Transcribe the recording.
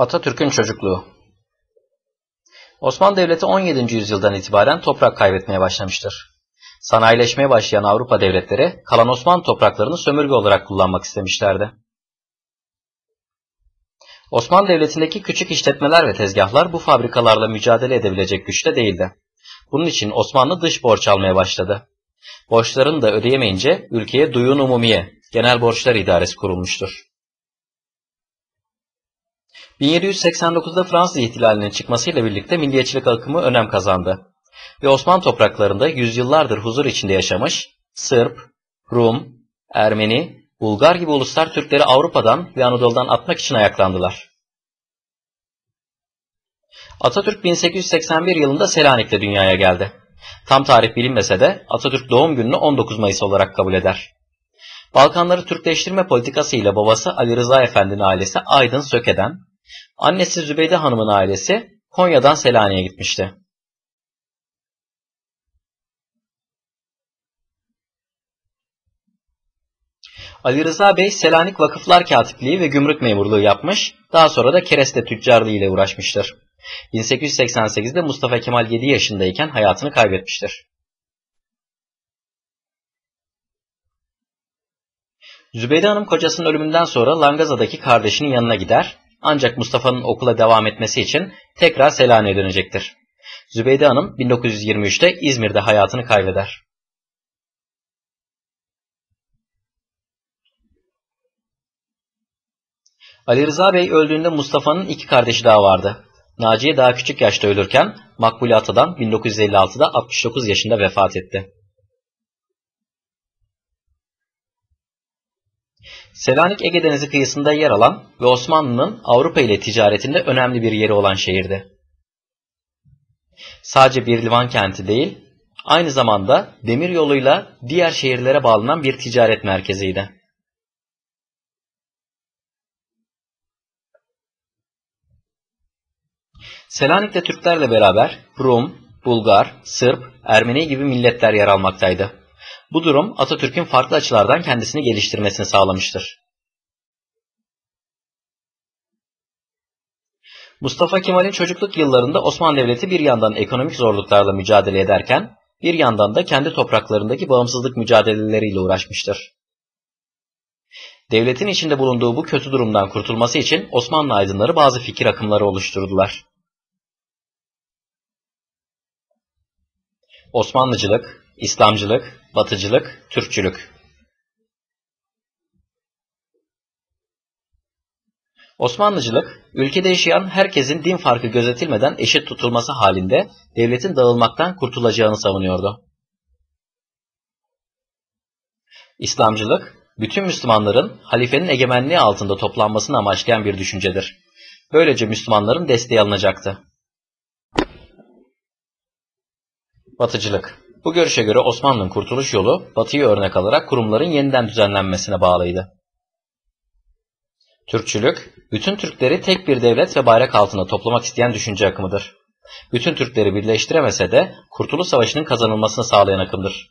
Atatürk'ün çocukluğu Osmanlı Devleti 17. yüzyıldan itibaren toprak kaybetmeye başlamıştır. Sanayileşmeye başlayan Avrupa devletleri kalan Osmanlı topraklarını sömürge olarak kullanmak istemişlerdi. Osmanlı Devleti'ndeki küçük işletmeler ve tezgahlar bu fabrikalarla mücadele edebilecek güçte değildi. Bunun için Osmanlı dış borç almaya başladı. Borçlarını da ödeyemeyince ülkeye Duyun Umumiye, Genel Borçlar İdaresi kurulmuştur. 1789'da Fransız ihtilalinin çıkmasıyla birlikte milliyetçilik akımı önem kazandı. Ve Osmanlı topraklarında yüzyıllardır huzur içinde yaşamış Sırp, Rum, Ermeni, Bulgar gibi uluslar Türkleri Avrupa'dan ve Anadolu'dan atmak için ayaklandılar. Atatürk 1881 yılında Selanik'te dünyaya geldi. Tam tarih bilinmese de Atatürk doğum gününü 19 Mayıs olarak kabul eder. Balkanları Türkleştirme politikası ile babası Ali Rıza Efendi'nin ailesi Aydın Söke'den, annesi Zübeyde Hanım'ın ailesi Konya'dan Selanik'e gitmişti. Ali Rıza Bey Selanik Vakıflar Katipliği ve Gümrük Memurluğu yapmış, daha sonra da kereste tüccarlığı ile uğraşmıştır. 1888'de Mustafa Kemal 7 yaşındayken hayatını kaybetmiştir. Zübeyde Hanım kocasının ölümünden sonra Langaza'daki kardeşinin yanına gider, ancak Mustafa'nın okula devam etmesi için tekrar Selanik'e dönecektir. Zübeyde Hanım 1923'te İzmir'de hayatını kaybeder. Ali Rıza Bey öldüğünde Mustafa'nın iki kardeşi daha vardı. Naciye daha küçük yaşta ölürken Makbule Atadan 1956'da 69 yaşında vefat etti. Selanik Ege Denizi kıyısında yer alan ve Osmanlı'nın Avrupa ile ticaretinde önemli bir yeri olan şehirdi. Sadece bir liman kenti değil, aynı zamanda demir yoluyla diğer şehirlere bağlanan bir ticaret merkeziydi. Selanik'te Türklerle beraber Rum, Bulgar, Sırp, Ermeni gibi milletler yer almaktaydı. Bu durum Atatürk'ün farklı açılardan kendisini geliştirmesini sağlamıştır. Mustafa Kemal'in çocukluk yıllarında Osmanlı Devleti bir yandan ekonomik zorluklarla mücadele ederken, bir yandan da kendi topraklarındaki bağımsızlık mücadeleleriyle uğraşmıştır. Devletin içinde bulunduğu bu kötü durumdan kurtulması için Osmanlı aydınları bazı fikir akımları oluşturdular. Osmanlıcılık, İslamcılık, Batıcılık, Türkçülük. Osmanlıcılık, ülkede yaşayan herkesin din farkı gözetilmeden eşit tutulması halinde devletin dağılmaktan kurtulacağını savunuyordu. İslamcılık, bütün Müslümanların halifenin egemenliği altında toplanmasını amaçlayan bir düşüncedir. Böylece Müslümanların desteği alınacaktı. Batıcılık Bu görüşe göre Osmanlı'nın kurtuluş yolu Batı'yı örnek alarak kurumların yeniden düzenlenmesine bağlıydı. Türkçülük, bütün Türkleri tek bir devlet ve bayrak altında toplamak isteyen düşünce akımıdır. Bütün Türkleri birleştiremese de Kurtuluş Savaşı'nın kazanılmasını sağlayan akımdır.